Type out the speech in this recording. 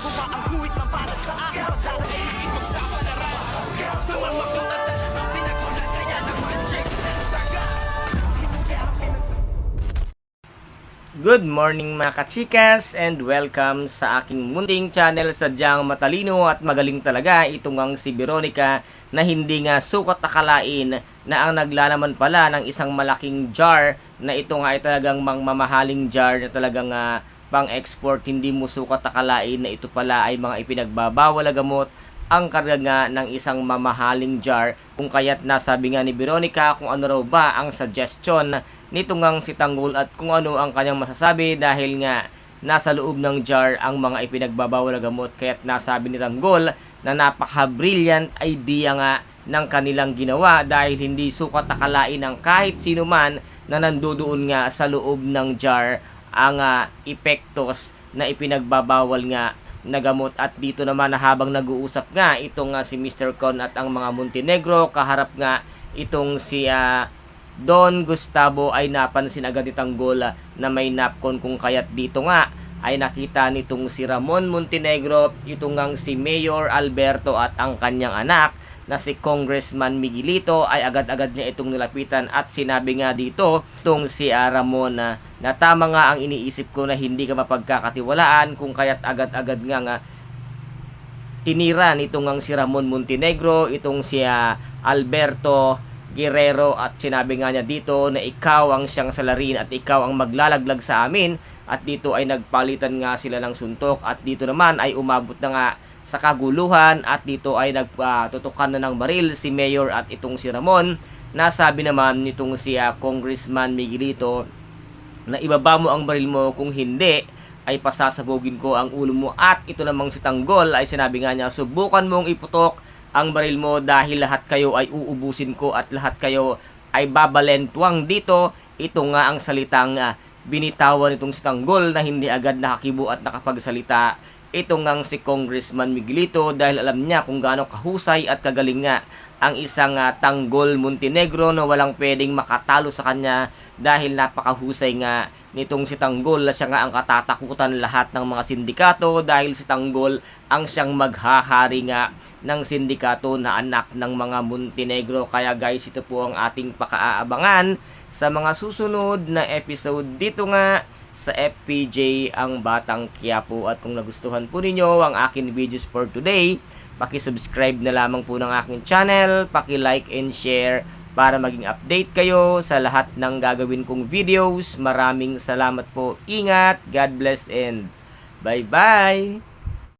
Ang guhit na para sa akin. Pagdadaig ipagsapalaran Sa na saga. Good morning mga kachikas and welcome sa aking munting channel sadyang matalino. At magaling talaga itong ang si Veronica na hindi nga sukat akalain na ang naglalaman pala ng isang malaking jar na ito nga ay talagang mangmamahaling jar na talagang ah, pang-export hindi mo sukat na ito pala ay mga ipinagbabawal na gamot. Ang karga nga ng isang mamahaling jar kung kaya't nasabi nga ni Veronica kung ano raw ba ang suggestion nito ngang si Tanggol at kung ano ang kanyang masasabi dahil nga nasa loob ng jar ang mga ipinagbabawal na gamot. Kaya't nasabi ni Tanggol na napaka-brilliant idea nga ng kanilang ginawa dahil hindi sukat akalain ng kahit sino man na nandoon nga sa loob ng jar ang ah, epektos na ipinagbabawal nga na gamot at dito naman na habang nag-uusap nga itong nga si Mr. Con at ang mga Montenegro kaharap nga itong si ah, Don Gustavo ay napansin agad ni Tanggol ah, na may napkon kung kaya't dito nga ay nakita nitong si Ramon Montenegro itong ngang si Mayor Alberto at ang kanyang anak na si Congressman Miguelito ay agad-agad niya itong nilapitan at sinabi nga dito itong si ah, Ramon na, na tama nga ang iniisip ko na hindi ka mapagkakatiwalaan kung kaya't agad-agad nga nga tinira nitong ang si Ramon Montenegro, itong si ah, Alberto Guerrero at sinabi nga niya dito na ikaw ang siyang salarin at ikaw ang maglalaglag sa amin at dito ay nagpalitan nga sila ng suntok at dito naman ay umabot na nga sa kaguluhan at dito ay nagtutukan na ng baril si Mayor at itong si Ramon. Nasabi naman nitong si ah, Congressman Miguelito na ibaba mo ang baril mo kung hindi ay pasasabugin ko ang ulo mo. At ito namang si Tanggol ay sinabi nga niya subukan mong iputok ang baril mo dahil lahat kayo ay uubusin ko at lahat kayo ay babalentwang dito ito nga ang salitang ah, binitawan nitong si Tanggol na hindi agad nakakibo at nakapagsalita ito ngang si Congressman Miguelito dahil alam niya kung gaano kahusay at kagaling nga ang isang ah, Tanggol Montenegro na walang pwedeng makatalo sa kanya dahil napakahusay nga nitong si Tanggol na siya nga ang katatakutan lahat ng mga sindikato dahil si Tanggol ang siyang maghahari nga ng sindikato na anak ng mga Montenegro. Kaya guys ito po ang ating pakaabangan sa mga susunod na episode. Dito nga sa FPJ ang Batang Quiapo. At kung nagustuhan po ninyo ang akin videos for today paki-subscribe na lamang po ng aking channel paki-like and share para maging update kayo sa lahat ng gagawin kong videos. Maraming salamat po. Ingat God bless and bye bye